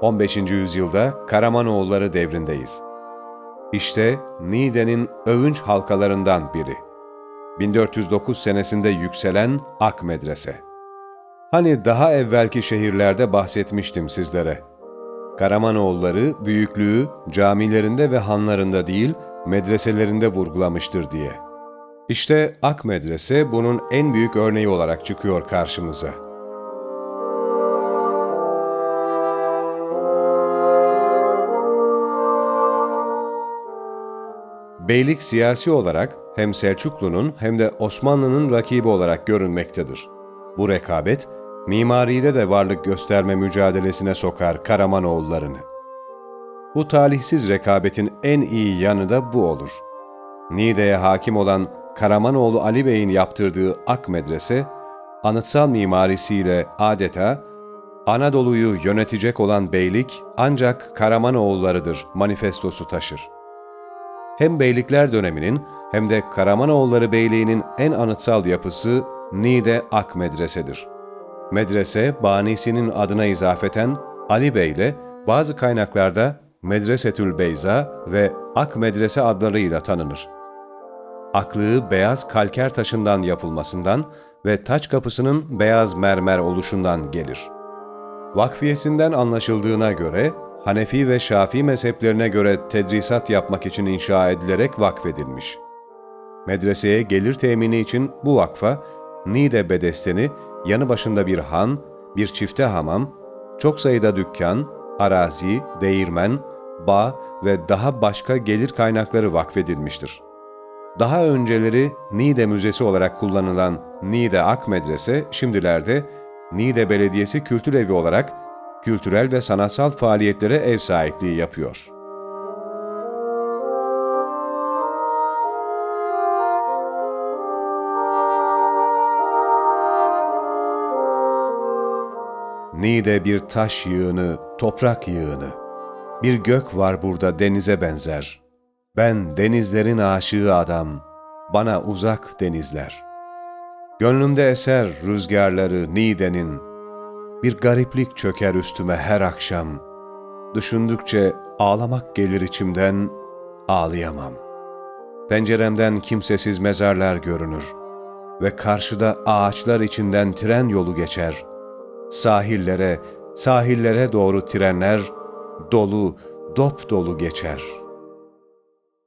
15. yüzyılda Karamanoğulları devrindeyiz. İşte Niğde'nin övünç halkalarından biri. 1409 senesinde yükselen Ak Medrese. Hani daha evvelki şehirlerde bahsetmiştim sizlere. Karamanoğulları büyüklüğü camilerinde ve hanlarında değil, medreselerinde vurgulamıştır diye. İşte Ak Medrese bunun en büyük örneği olarak çıkıyor karşımıza. Beylik siyasi olarak hem Selçuklu'nun hem de Osmanlı'nın rakibi olarak görünmektedir. Bu rekabet, mimaride de varlık gösterme mücadelesine sokar Karamanoğullarını. Bu talihsiz rekabetin en iyi yanı da bu olur. Niğde'ye hakim olan Karamanoğlu Ali Bey'in yaptırdığı Ak Medrese, anıtsal mimarisiyle adeta Anadolu'yu yönetecek olan beylik ancak Karamanoğullarıdır manifestosu taşır. Hem beylikler döneminin hem de Karamanoğulları Beyliği'nin en anıtsal yapısı Niğde Ak Medrese'dir. Medrese, banisinin adına izafeten Ali Bey ile bazı kaynaklarda Medresetül Beyza ve Ak Medrese adlarıyla tanınır. Aklığı beyaz kalker taşından yapılmasından ve taç kapısının beyaz mermer oluşundan gelir. Vakfiyesinden anlaşıldığına göre Hanefi ve Şafii mezheplerine göre tedrisat yapmak için inşa edilerek vakfedilmiş. Medreseye gelir temini için bu vakfa Niğde Bedesteni yanı başında bir han, bir çifte hamam, çok sayıda dükkan, arazi, değirmen, bağ ve daha başka gelir kaynakları vakfedilmiştir. Daha önceleri Niğde Müzesi olarak kullanılan Niğde Ak Medrese şimdilerde Niğde Belediyesi Kültür Evi olarak kültürel ve sanatsal faaliyetlere ev sahipliği yapıyor. Niğde bir taş yığını, toprak yığını. Bir gök var burada denize benzer. Ben denizlerin aşığı adam, bana uzak denizler. Gönlümde eser rüzgarları Niğde'nin, bir gariplik çöker üstüme her akşam. Düşündükçe ağlamak gelir içimden, ağlayamam. Penceremden kimsesiz mezarlar görünür ve karşıda ağaçlar içinden tren yolu geçer. Sahillere, sahillere doğru trenler dolu, dop dolu geçer.''